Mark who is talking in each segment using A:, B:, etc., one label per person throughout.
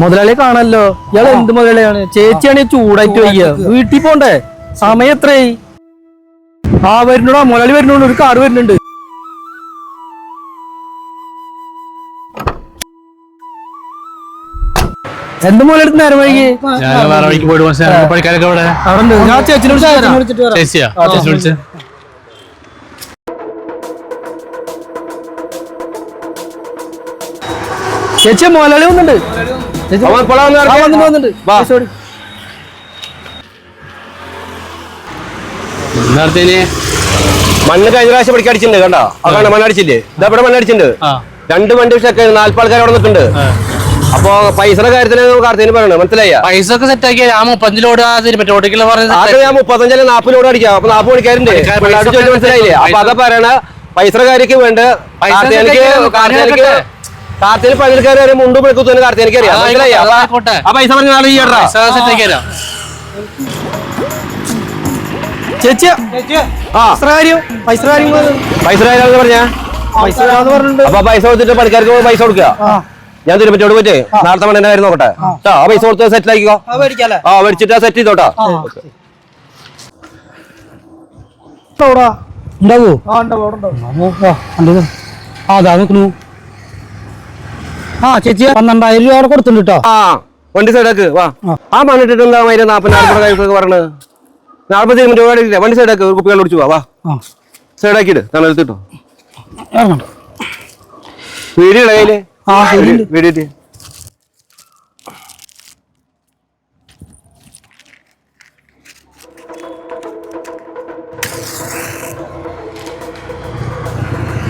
A: മുതലാളിയെ കാണല്ലോ. ഇയാൾ എന്ത് മുതലാളിയാണ്? ചേച്ചിയാണ് ചൂടായിട്ട് വയ്യ. വീട്ടിൽ പോണ്ടേ? സമയം എത്രയായി? ആ വരുന്നുണ്ടോ. മുതലാളി വരുന്നുണ്ട്. ഒരു കാറ് വരുന്നുണ്ട്. എന്ത് മുതലെടുത്ത് നേരം വൈകി?
B: ഞാൻ പണിക്കാരൊക്കെ ഇവിടെ
A: അവിടെ ഞാൻ ചേച്ചിനോട്
B: ചേച്ചിയാ? ചേച്ചി വിളിച്ച്.
A: ചേച്ചി വന്നിട്ടുണ്ട്.
C: ഇറങ്ങിയത്?
A: വന്നിട്ട്
C: മണ്ണ് കഴിഞ്ഞ പ്രാവശ്യം പഠിക്കാൻ അടിച്ചിട്ടുണ്ട് കണ്ടോ? അതാണ് മണ്ണടിച്ചില്ലേ? ഇതാ ഇവിടെ മണ്ണടിച്ചിട്ടുണ്ട്. രണ്ട് വണ്ടി പക്ഷെ നാല്പാൾക്കാർ അവിടെ നിൽക്കുന്നുണ്ട്. അപ്പൊ പൈസയുടെ കാര്യത്തിന് കാർത്തേന് പറയണം? മനസ്സിലായ
B: പൈസ ഒക്കെ സെറ്റ് ആക്കിയ ഞാൻ മുപ്പത്തിലോട് ഓട്ടിക്കല പറഞ്ഞത്?
C: ഞാൻ മുപ്പത്തഞ്ചല്ല നാപ്പത് ലോഡ് അടിക്കാം അപ്പൊ നാപ്പ് മണിക്കാരുണ്ട്. മനസ്സിലായില്ലേ? അപ്പൊ അതാ പറയണ പൈസയുടെ കാര്യക്ക് വേണ്ട. കാർത്തേന് പതിനൽക്കാർ വരെ മുണ്ട്
B: ആയിക്കോട്ടെ,
C: അപ്പൊ
B: ആയിക്കോട്ടെ.
C: ആ പൈസ പറഞ്ഞ നാളെ
A: ചേച്ചി. പൈസ പൈസ
C: അപ്പൊ പൈസ കൊടുത്തിട്ട് പണിക്കാർക്ക് പൈസ കൊടുക്കുക ഞാൻ തിരുപ്പറ്റോട് പോയിട്ട് നാളത്തെ മണ്ണിന്റെ കാര്യം നോക്കട്ടെ. ട്ടോ, ആ പൈസ കൊടുത്ത് സെറ്റ് ആക്കിക്കോ ആ മേടിച്ചിട്ട് സെറ്റ് ചെയ്തോട്ടാ.
A: ഉണ്ടാവോ ആ ഉണ്ടാവും അതാ നിൽക്കണു ആ ചേച്ചി പന്ത്രണ്ടായിരം രൂപ അവിടെ കൊടുത്തിട്ടുണ്ട് കേട്ടോ
C: ആ വണ്ടി സൈഡാക്ക് വാ. ആ. മണ്ണിട്ടിട്ട് എന്താ മൈര കൈക്കൊക്കെ പറഞ്ഞത്? നാല്പത്തി മിനിറ്റ് ഓടിക്കില്ല വണ്ടി സൈഡാക്ക് ഒരു കുപ്പികൾ ഓടിച്ചു വാ സൈഡാക്കിയിട്ട് തണലത്തിട്ടോ വീഡിയോ
A: കയ്യിൽ.
C: വീഡിയോ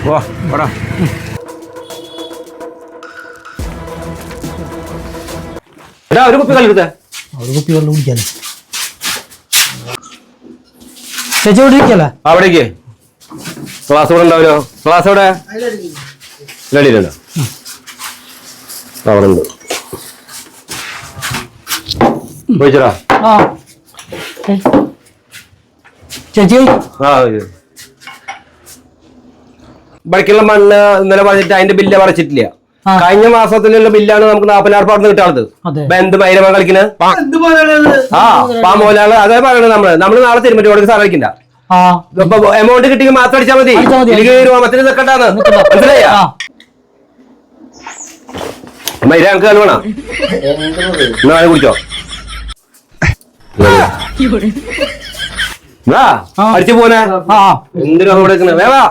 C: വാ വാടാ. എടാ ഒരു കുപ്പി കല്ലെടുത്ത
A: ഒരു കുപ്പി വെള്ളം കുടിക്കാൻ ചേച്ചി ഇവിടെ ഇരിക്കല്ലേ?
C: അവിടേക്ക്. ക്ലാസ് ഇവിടെ ഉണ്ടാവല്ലോ ക്ലാസ് എവിടെ? ലടിയിലുണ്ട് അവിടെ ഉണ്ട്. പോയിച്ചടാ.
A: ആ. ചേച്ചി
C: ആ ഇത്. ഇവിടേക്കുള്ള മണ്ണ് ഇന്നലെ പറഞ്ഞിട്ട് അതിന്റെ ബില്ല് പറിച്ചിട്ടില്ല. കഴിഞ്ഞ മാസത്തിലുള്ള ബില്ലാണ് നമുക്ക് നാപ്പതിനായിരം രൂപ കിട്ടാണത്. എന്ത് മൈരമ കളിക്കുന്നത് ആ പാ മോലാണ് അതേ? പറയണത് നമ്മൾ. നമ്മൾ നാളെ തിരുമറ്റോട് സഹായിക്കണ്ട
A: ആ.
C: എമൗണ്ട് കിട്ടിയെങ്കിൽ മാത്രം അടിച്ചാൽ മതി.
A: അടിച്ചാ മതി.
C: എനിക്ക് രോമത്തിന് നിൽക്കണ്ടാന്ന്. മനസ്സിലായ? മൈര നമുക്ക് കലവണ എന്നാ കുടിച്ചോ. അടിച്ചു പോനെ
A: ആ.
C: എന്തിനാ വേവാ